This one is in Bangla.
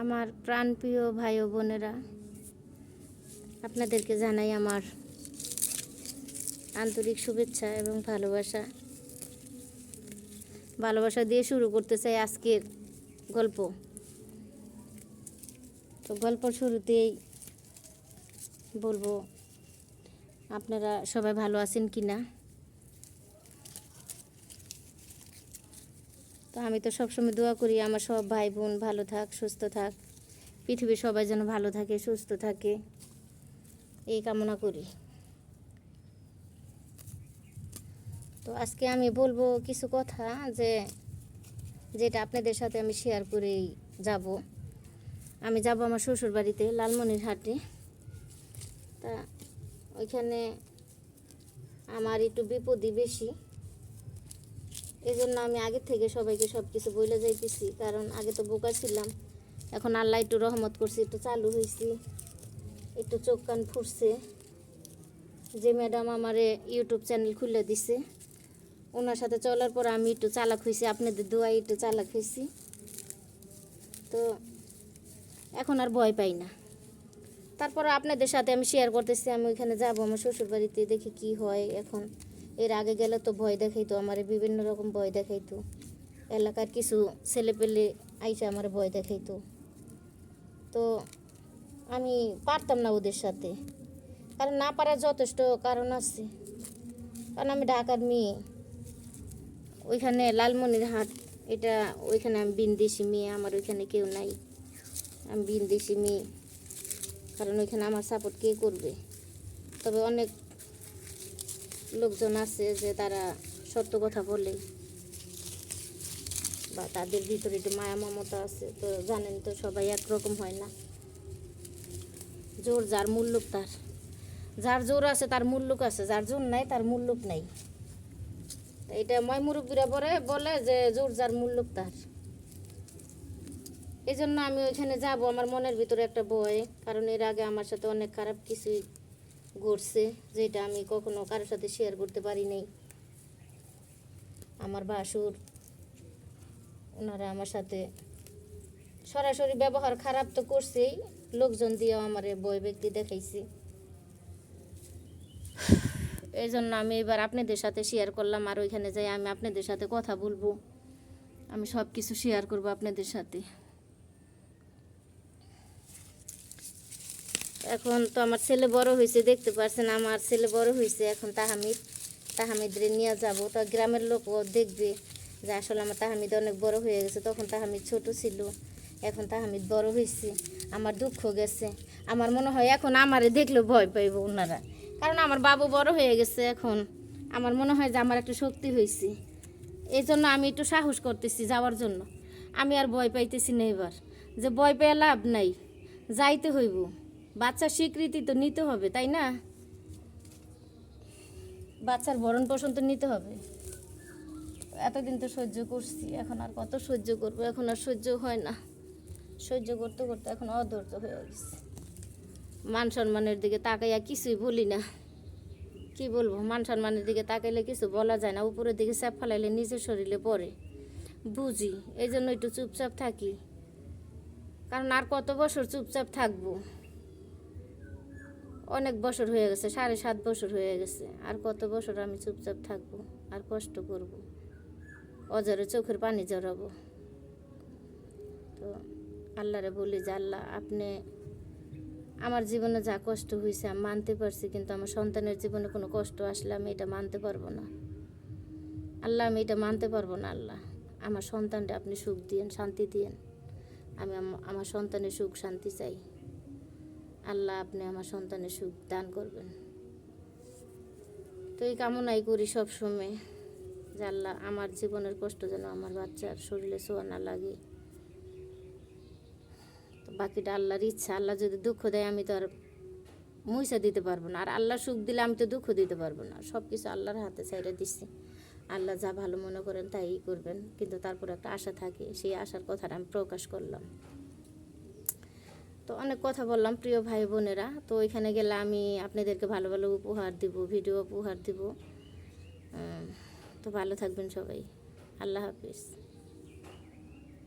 আমার প্রাণপ্রিয় ভাই ও বোনেরা, আপনাদেরকে জানাই আমার আন্তরিক শুভেচ্ছা এবং ভালোবাসা। ভালোবাসা দিয়ে শুরু করতে চাই আজকের গল্প। তো গল্প শুরুতেই বলব, আপনারা সবাই ভালো আছেন কি না তো আমি তো সবসময় দোয়া করি, আমার সব ভাই বোন ভালো থাক, সুস্থ থাক। পৃথিবীর সবাই যেন ভালো থাকে, সুস্থ থাকে। এই কামনা করি। তো আজকে আমি বলব কিছু কথা যে, যেটা আপনাদের সাথে আমি শেয়ার করেই যাব। আমি যাব আমার শ্বশুর বাড়িতে লালমনির হাটে। তা ওইখানে আমার একটু বিপদই বেশি। এই জন্য আমি আগে থেকে সবাইকে সব কিছু বলে যাইতেছি, কারণ আগে তো বোকা ছিলাম। এখন আল্লাহ একটু রহমত করছে, একটু চালু হয়েছি একটু চোখ কান ফুটছে যে ম্যাডাম আমারে ইউটিউব চ্যানেল খুলে দিছে, ওনার সাথে চলার পর আমি একটু চালাক হয়েছি আপনাদের দোয়াই একটু চালাক হয়েছি তো এখন আর ভয় পাই না। তারপর আপনাদের সাথে আমি শেয়ার করতেছি, আমি ওইখানে যাব আমার শ্বশুর বাড়িতে দেখি কি হয় এখন। এর আগে গেলে তো ভয় দেখাইতো, আমার বিভিন্ন রকম ভয় দেখাইতো। এলাকার কিছু ছেলে পেলে আইসা আমার ভয় দেখাইতো। তো আমি পারতাম না ওদের সাথে। কারণ না পারার যথেষ্ট কারণ আছে। কারণ আমি ঢাকার মেয়ে। ওইখানে লালমনির হাট, এটা ওইখানে আমি বিনদেশি মেয়ে, আমার ওইখানে কেউ নাই। আমি বিনদেশি মেয়ে, কারণ ওইখানে আমার সাপোর্ট কে করবে? তবে অনেক লোকজন আছে যে তারা সত্য কথা বলে বা তাদের ভিতরে একটু মায়া মমতা আছে, তো জানেন তো সবাই একরকম হয় না। জোর যার মূল্যক তার। যার জোর আছে তার মূল্যক আছে, যার জোর নাই তার মূল্যক নাই। এটা ময় মুরব্বীরা বলে বলে যে জোর যার মূল্যক তার। এই জন্য আমি ওইখানে যাব, আমার মনের ভিতরে একটা ভয়, কারণ এর আগে আমার সাথে অনেক খারাপ কিছুই ঘটছে যেটা আমি কখনো কারোর সাথে শেয়ার করতে পারি নাই। আমার বাসুর ওনারা আমার সাথে সরাসরি ব্যবহার খারাপ তো করছেই, লোকজন দিয়েও আমার বই ব্যক্তি দেখাইছি। এই জন্য আমি এবার আপনাদের সাথে শেয়ার করলাম, আর ওইখানে যাই আমি আপনাদের সাথে কথা বলব। আমি সব কিছু শেয়ার করব আপনাদের সাথে। এখন তো আমার ছেলে বড় হয়েছে, দেখতে পারছেন, আমার ছেলে বড় হয়েছে, এখন তাহামিদ, তাহামিদরে নিয়ে যাব। তা গ্রামের লোকও দেখবে যে আসলে আমার তাহামিদ অনেক বড় হয়ে গেছে। তখন তাহামিদ ছোট ছিল, এখন তাহামিদ বড় হয়েছে, আমার দুঃখ গেছে। আমার মনে হয় এখন আমারে দেখলে ভয় পাইব ওনারা কারণ আমার বাবু বড় হয়ে গেছে এখন, আমার মনে হয় যে আমার একটু শক্তি হয়েছে। এই জন্য আমি একটু সাহস করতেছি যাওয়ার জন্য। আমি আর ভয় পাইতেছি না এবার। যে ভয় পেয়ে লাভ নাই, যাইতে হইব। বাচ্চার স্বীকৃতি তো নিতে হবে, তাই না? বাচ্চার ভরণ পোষণ তো নিতে হবে। এতদিন তো সহ্য করছি, এখন আর কত সহ্য করব? এখন আর সহ্য হয় না। সহ্য করতে করতে এখন অধৈর্য হয়ে গেছে। মান সম্মানের দিকে তাকাইয়া কিছুই বলি না। কি বলব, মান সম্মানের দিকে তাকাইলে কিছু বলা যায় না, উপরের দিকে চাপ ফালাইলে নিজের শরীরে পড়ে। বুঝি এই জন্য একটু চুপচাপ থাকি। কারণ আর কত বছর চুপচাপ থাকব? অনেক বছর হয়ে গেছে, সাড়ে সাত বছর হয়ে গেছে। আর কত বছর আমি চুপচাপ থাকব? আর কষ্ট করব? অজরে চোখের পানি জড়াবো তো আল্লাহরে বলি যে, আল্লাহ, আপনি আমার জীবনে যা কষ্ট হয়েছে আমি মানতে পারছি, কিন্তু আমার সন্তানের জীবনে কোনো কষ্ট আসলে আমি এটা মানতে পারব না। আল্লাহ, আমি এটা মানতে পারব না, আল্লাহ। আমার সন্তানটা আপনি সুখ দিয়েন, শান্তি দিয়েন। আমি, আমার সন্তানের সুখ, শান্তি চাই। আল্লাহ আপনি আমার সন্তানের সুখ দান করবেন। তো এই কামনাই করি সব সময় যে আল্লাহ আমার জীবনের কষ্ট যেন আমার বাচ্চার শরীরে ছোঁয়া না লাগে। তো বাকিটা আল্লাহর ইচ্ছা, আল্লাহ যদি দুঃখ দেয় আমি তো আর মুইসা দিতে পারব না। আর আল্লাহ সুখ দিলে আমি তো দুঃখ দিতে পারব না। সব কিছু আল্লাহর হাতে ছাইড়ে দিচ্ছি আল্লাহ যা ভালো মনে করেন তাই করবেন। কিন্তু তারপর একটা আশা থাকে, সেই আশার কথাটা আমি প্রকাশ করলাম। তো অনেক কথা বললাম প্রিয় ভাই বোনেরা। তো ওইখানে গেলে আমি আপনাদেরকে ভালো ভালো উপহার দিব, ভিডিও উপহার দিব। তো ভালো থাকবেন সবাই। আল্লাহ হাফিজ।